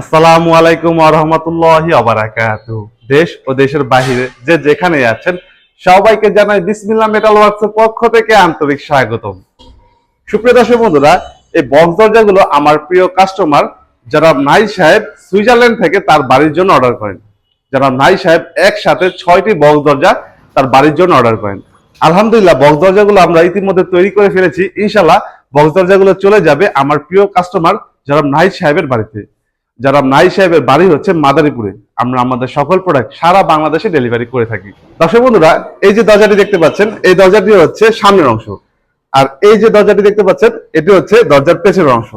আসসালামু আলাইকুম আরহামতুল্লাহি আবারাকাতু দেশ ও দেশের বাহিরে যে যেখানে আছেন, সবাইকে জানাই বিসমিল্লাহ মেটাল ওয়ার্কসের পক্ষ থেকে আন্তরিক স্বাগতম। সুপ্রিয় দর্শক বন্ধুরা, এই বক্স দরজাগুলো আমার প্রিয় কাস্টমার যারা নাই সাহেব সুইজারল্যান্ড থেকে তার বাড়ির জন্য অর্ডার করেন। যারা নাই সাহেব একসাথে ছয়টি বক্স দরজা তার বাড়ির জন্য অর্ডার করেন। আলহামদুলিল্লাহ বক্স দরজাগুলো আমরা ইতিমধ্যে তৈরি করে ফেলেছি। ইনশাল্লাহ বক্স দরজাগুলো চলে যাবে আমার প্রিয় কাস্টমার যারা নাই সাহেবের বাড়িতে। যারা নাই সাহেবের বাড়ি হচ্ছে মাদারীপুরে, আমরা আমাদের সকল প্রোডাক্ট সারা বাংলাদেশে ডেলিভারি করে থাকি। দর্শক বন্ধুরা, এই যে দরজাটি দেখতে পাচ্ছেন, এই দরজাটি হচ্ছে সামনের অংশ। আর এই যে দরজাটি দেখতে পাচ্ছেন, এটি হচ্ছে দরজার পেছনের অংশ।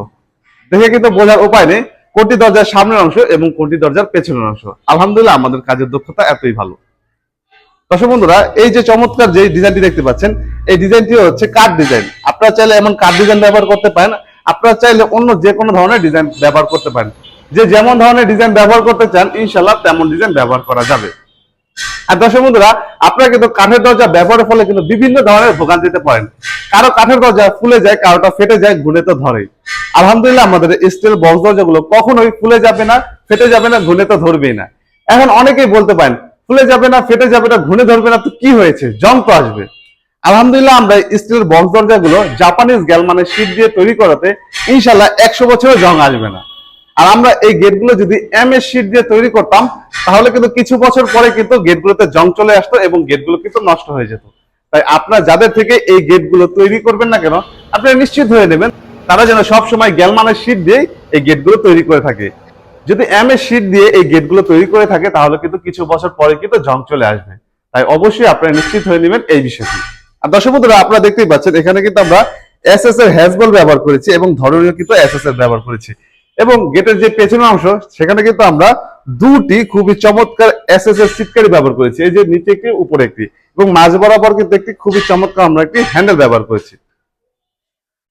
দেখে কিন্তু বোঝার উপায় নেই, কোনটি দরজার সামনের অংশ এবং কোনটি দরজার পেছনের অংশ। আলহামদুলিল্লাহ, আমাদের কাজের দক্ষতা এতই ভালো। দর্শক বন্ধুরা, এই যে চমৎকার যে ডিজাইনটি দেখতে পাচ্ছেন, এই ডিজাইনটি হচ্ছে কাঠ ডিজাইন আপনারা চাইলে এমন কাঠ ডিজাইন ব্যবহার করতে পারেন, আপনারা চাইলে অন্য যে কোনো ধরনের ডিজাইন ব্যবহার করতে পারেন। যে যেমন ধরনের ডিজাইন ব্যবহার করতে চান ইনশাল্লাহ তেমন ডিজাইন ব্যবহার করা যাবে। আর দর্শক বন্ধুরা, আপনারা কিন্তু কাঠের দরজা ব্যবহারের ফলে কিন্তু বিভিন্ন ধরনের ভোগান্তিতে পড়েন কারও কাঠের দরজা ফুলে যায়, কারোটা ফেটে যায় ঘুনে তো ধরে আলহামদুলিল্লাহ, আমাদের স্টিল বক্স দরজাগুলো কখনোই ফুলে যাবে না, ফেটে যাবে না ঘুনে তো ধরবেই না। এখন অনেকেই বলতে পারেন, ফুলে যাবে না, ফেটে যাবে না ঘুনে ধরবে না, তো কি হয়েছে? জং তো আসবে। আলহামদুলিল্লাহ, আমরা স্টিলের বক্স দরজা দরজাগুলো জাপানিজ গ্যালমানের শীট দিয়ে তৈরি করাতে ইনশাল্লাহ একশো বছরের জং আসবে না। আর আমরা এই গেটগুলো যদি এম এস শীট দিয়ে তৈরি করতাম, তাহলে কিন্তু কিছু বছর পরে কিন্তু গেটগুলোতে জং চলে আসতো এবং গেটগুলো কিন্তু নষ্ট হয়ে যেত। তাই আপনার যাদের থেকে এই গেটগুলো তৈরি করবেন না কেন, আপনারা নিশ্চিত হয়ে নেবেন, তারা যেন সব সময় গ্যালমানের শীট দিয়ে এই গেটগুলো তৈরি করে থাকে। যদি এম এস শীট দিয়ে এই গেটগুলো তৈরি করে থাকে, তাহলে কিন্তু কিছু বছর পরে কিন্তু জং চলে আসবে। তাই অবশ্যই আপনারা নিশ্চিত হয়ে নেবেন এই বিষয়টি। আর দর্শক বন্ধুরা, আপনারা দেখতেই পাচ্ছেন, এখানে কিন্তু আমরা এস এস এর হ্যাজবল ব্যবহার করেছি এবং ধরনীয় কিন্তু এস এস এর ব্যবহার করেছি। এবং গেটের যে পেছনের অংশ, সেখানে কিন্তু আমরা দুটি খুবই চমৎকার এস এস এর সিটকারি ব্যবহার করেছি। এই যে নিচে একটি, উপরে একটি। এবং মাঝ বরাবর কিন্তু একটি খুবই চমৎকার আমরা একটি হ্যান্ডেল ব্যবহার করেছি।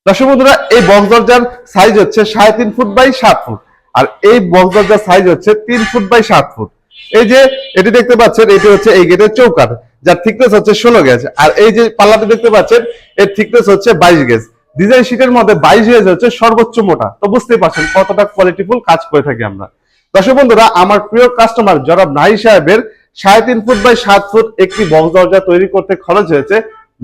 দর্শক বন্ধুরা, এই বক্স দরজার সাইজ হচ্ছে সাড়ে তিন ফুট বাই সাত ফুট। আর এই বক্স দরজার সাইজ হচ্ছে তিন ফুট বাই সাত ফুট। এই যে এটি দেখতে পাচ্ছেন, এটি হচ্ছে এই গেটের চৌকাঠ, যার থিকনেস হচ্ছে ষোলো গেজ আর এই যে পাল্লাটি দেখতে পাচ্ছেন, এর থিকনেস হচ্ছে বাইশ গেজ ডিজাইন শিটের মধ্যে বাইশ গেজ হচ্ছে সর্বোচ্চ মোটা। তো বুঝতেই পারছেন কতটা কোয়ালিটিফুল কাজ করে থাকি আমরা। দর্শক বন্ধুরা, আমার প্রিয় কাস্টমার জনাব নাহি সাহেবের সাড়ে তিন ফুট বাই সাত ফুট একটি বক্স দরজা তৈরি করতে খরচ হয়েছে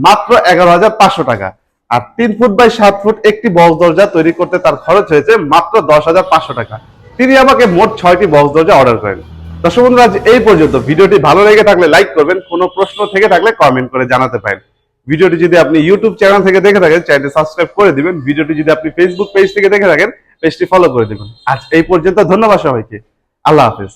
মাত্র এগারো হাজার পাঁচশো টাকা। আর তিন ফুট বাই সাত ফুট একটি বক্স দরজা তৈরি করতে তার খরচ হয়েছে মাত্র দশ হাজার পাঁচশো টাকা। তিনি আমাকে মোট ছয়টি বক্স দরজা অর্ডার করেন। দর্শক বন্ধুরা, আজ এই পর্যন্ত। ভিডিওটি ভালো লেগে থাকলে লাইক করবেন, কোনো প্রশ্ন থেকে থাকলে কমেন্ট করে জানাতে পারেন। ভিডিওটি যদি আপনি ইউটিউব চ্যানেল থেকে দেখে থাকেন, চ্যানেলটি সাবস্ক্রাইব করে দিবেন। ভিডিওটি যদি আপনি ফেসবুক পেজ থেকে দেখে থাকেন পেজটি ফলো করে দিবেন। আজ এই পর্যন্ত ধন্যবাদ সবাইকে। আল্লাহ হাফেজ।